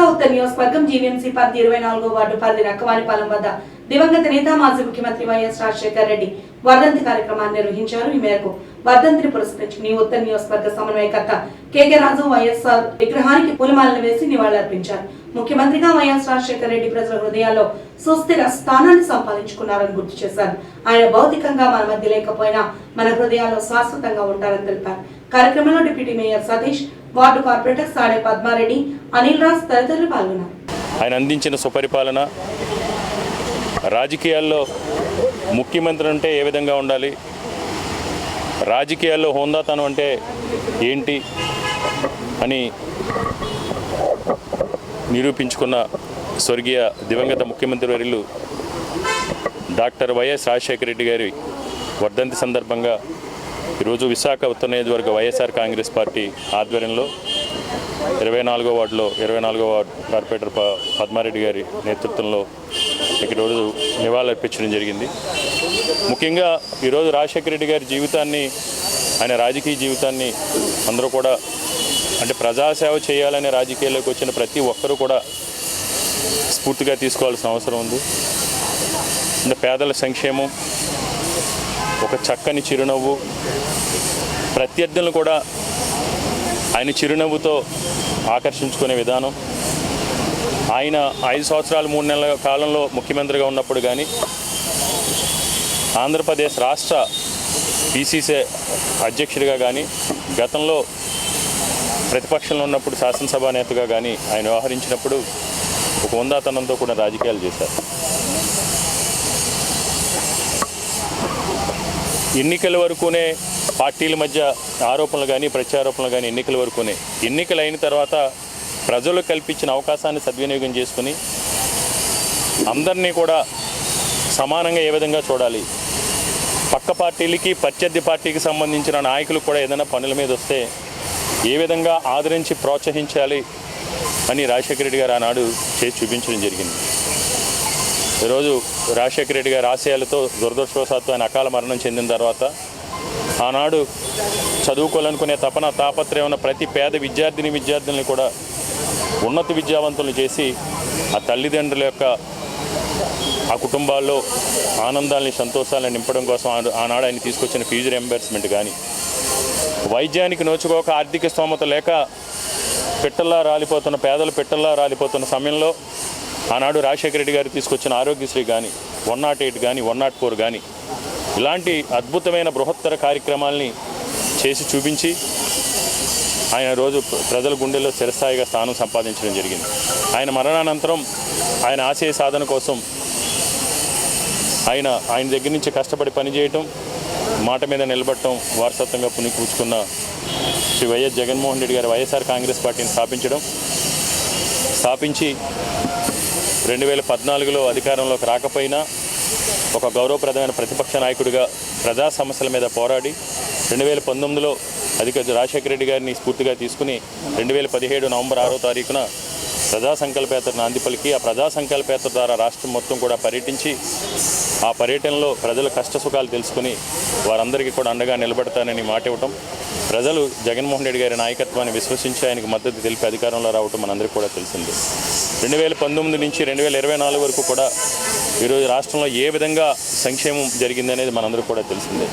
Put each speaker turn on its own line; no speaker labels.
నియోజకవర్గం జీవీఎంసీ పరిధి ఇరవై నాలుగో వార్డు పరిధి రక్కవారిపాలెం వద్ద దివంగత నేత మాజీ ముఖ్యమంత్రి వైఎస్ రాజశేఖర్ రెడ్డి వర్ధంతి కార్యక్రమాన్ని నిర్వహించారు. ఈ మేరకు వర్ధంతిని పురస్కరించుకుని ఉత్తర నియోజకవర్గ సమన్వయకర్త కేకే రాజు వైఎస్ఆర్ విగ్రహానికి పూలమాలను వేసి నివాళులర్పించారు. ముఖ్యమంత్రిగా వైఎస్ రాజశేఖర రెడ్డి ప్రజల హృదయాల్లో సుస్థిర స్థానాన్ని సంపాదించుకున్నారని గుర్తు చేశారు. ఆయన భౌతికంగా మన మధ్య లేకపోయినా మన హృదయాల్లో శాశ్వతంగా ఉంటారని తెలిపారు. కార్యక్రమంలో deputy mayor Satish ward corporator Sade Padma Reddy Anil Raj తదితరులు పాల్గొన్నారు.
ఆయన అందించిన సుపరిపాలన రాజకీయాల్లో ముఖ్యమంత్రి అంటే ఏ విధంగా ఉండాలి? రాజకీయాల్లో హోందాతనం అంటే ఏంటి? అని నిరూపించుకున్న స్వర్గీయ దివంగత ముఖ్యమంత్రి వర్యులు డాక్టర్ వైఎస్ రాజశేఖర రెడ్డి గారి వర్ధంతి సందర్భంగా ఈరోజు విశాఖ ఉత్తర నియోజకవర్గ వైఎస్ఆర్ కాంగ్రెస్ పార్టీ ఆధ్వర్యంలో ఇరవై నాలుగో వార్డులో ఇరవై నాలుగో వార్డు కార్పొరేటర్ ప పద్మారెడ్డి గారి నేతృత్వంలో ఇక్కడ రోజు నివాళులర్పించడం జరిగింది. ముఖ్యంగా ఈరోజు రాజశేఖర రెడ్డి గారి జీవితాన్ని ఆయన రాజకీయ జీవితాన్ని అందరూ కూడా అంటే ప్రజాసేవ చేయాలనే రాజకీయాల్లోకి వచ్చిన ప్రతి ఒక్కరూ కూడా స్ఫూర్తిగా తీసుకోవాల్సిన అవసరం ఉంది. అంటే పేదల సంక్షేమం ఒక చక్కని చిరునవ్వు ప్రత్యర్థులను కూడా ఆయన చిరునవ్వుతో ఆకర్షించుకునే విధానం. ఆయన ఐదు సంవత్సరాలు మూడు నెలల కాలంలో ముఖ్యమంత్రిగా ఉన్నప్పుడు కానీ ఆంధ్రప్రదేశ్ రాష్ట్ర పీసీసీ అధ్యక్షుడిగా కానీ గతంలో ప్రతిపక్షంలో ఉన్నప్పుడు శాసనసభ నేతగా కానీ ఆయన వ్యవహరించినప్పుడు ఒక ఉందాతనంతో కూడా రాజకీయాలు చేశారు. ఎన్నికల వరకునే పార్టీల మధ్య ఆరోపణలు కానీ ప్రత్యారోపణలు కానీ ఎన్నికల వరకునే ఎన్నికలు అయిన తర్వాత ప్రజలు కల్పించిన అవకాశాన్ని సద్వినియోగం చేసుకుని అందరినీ కూడా సమానంగా ఏ విధంగా చూడాలి? పక్క పార్టీలకి ప్రత్యర్థి పార్టీకి సంబంధించిన నాయకులు కూడా ఏదైనా పనుల మీద వస్తే ఏ విధంగా ఆదరించి ప్రోత్సహించాలి అని రాజశేఖర రెడ్డి గారు ఆనాడు చేసి చూపించడం జరిగింది. ఈరోజు రాజశేఖర రెడ్డి గారి ఆశయాలతో దురదృష్టవశాత్తు ఆయన అకాల మరణం చెందిన తర్వాత ఆనాడు చదువుకోవాలనుకునే తపన తాపత్రయం ఉన్న ప్రతి పేద విద్యార్థిని విద్యార్థుల్ని కూడా ఉన్నత విద్యావంతులను చేసి ఆ తల్లిదండ్రుల యొక్క ఆ కుటుంబాల్లో ఆనందాల్ని సంతోషాలను నింపడం కోసం ఆనాడు- ఆయన తీసుకొచ్చిన ఫీజు రియంబర్స్మెంట్ కానీ వైద్యానికి నోచుకోక ఆర్థిక స్తోమత లేక పిట్టల్లా రాలిపోతున్న పేదలు పిట్టల్లా రాలిపోతున్న సమయంలో ఆనాడు రాజశేఖర రెడ్డి గారు తీసుకొచ్చిన ఆరోగ్యశ్రీ కానీ వన్ నాట్ ఎయిట్ కానీ వన్ నాట్ ఫోర్ కానీ ఇలాంటి అద్భుతమైన బృహత్తర కార్యక్రమాల్ని చేసి చూపించి ఆయన రోజు ప్రజల గుండెల్లో చిరస్థాయిగా స్థానం సంపాదించడం జరిగింది. ఆయన మరణానంతరం ఆయన ఆశయ సాధన కోసం ఆయన ఆయన దగ్గర నుంచి కష్టపడి పనిచేయటం మాట మీద నిలబడటం వారసత్వంగా పుణికూర్చుకున్న శ్రీ వైఎస్ జగన్మోహన్ రెడ్డి గారు వైఎస్ఆర్ కాంగ్రెస్ పార్టీని స్థాపించడం స్థాపించి రెండు వేల పద్నాలుగులో అధికారంలోకి రాకపోయినా ఒక గౌరవప్రదమైన ప్రతిపక్ష నాయకుడిగా ప్రజా సమస్యల మీద పోరాడి రెండు వేల పంతొమ్మిదిలో అధిక రాజశేఖర రెడ్డి గారిని స్ఫూర్తిగా తీసుకుని రెండు వేల పదిహేడు నవంబర్ ఆరో తారీఖున ప్రజా సంకల్పయాత్ర నాందిపలికి ఆ ప్రజా సంకల్పయాత్ర ద్వారా రాష్ట్రం మొత్తం కూడా పర్యటించి ఆ పర్యటనలో ప్రజల కష్ట సుఖాలు తెలుసుకుని వారందరికీ కూడా అండగా నిలబడతానని మాట ఇవ్వటం ప్రజలు జగన్మోహన్ రెడ్డి గారి నాయకత్వాన్ని విశ్వసించి ఆయనకు మద్దతు తెలిపి అధికారంలో రావటం మనందరికీ కూడా తెలిసింది. రెండు వేల పంతొమ్మిది నుంచి రెండు వేల ఇరవై నాలుగు వరకు కూడా ఈరోజు రాష్ట్రంలో ఏ విధంగా సంక్షేమం జరిగిందనేది మనందరికీ కూడా తెలిసిందే.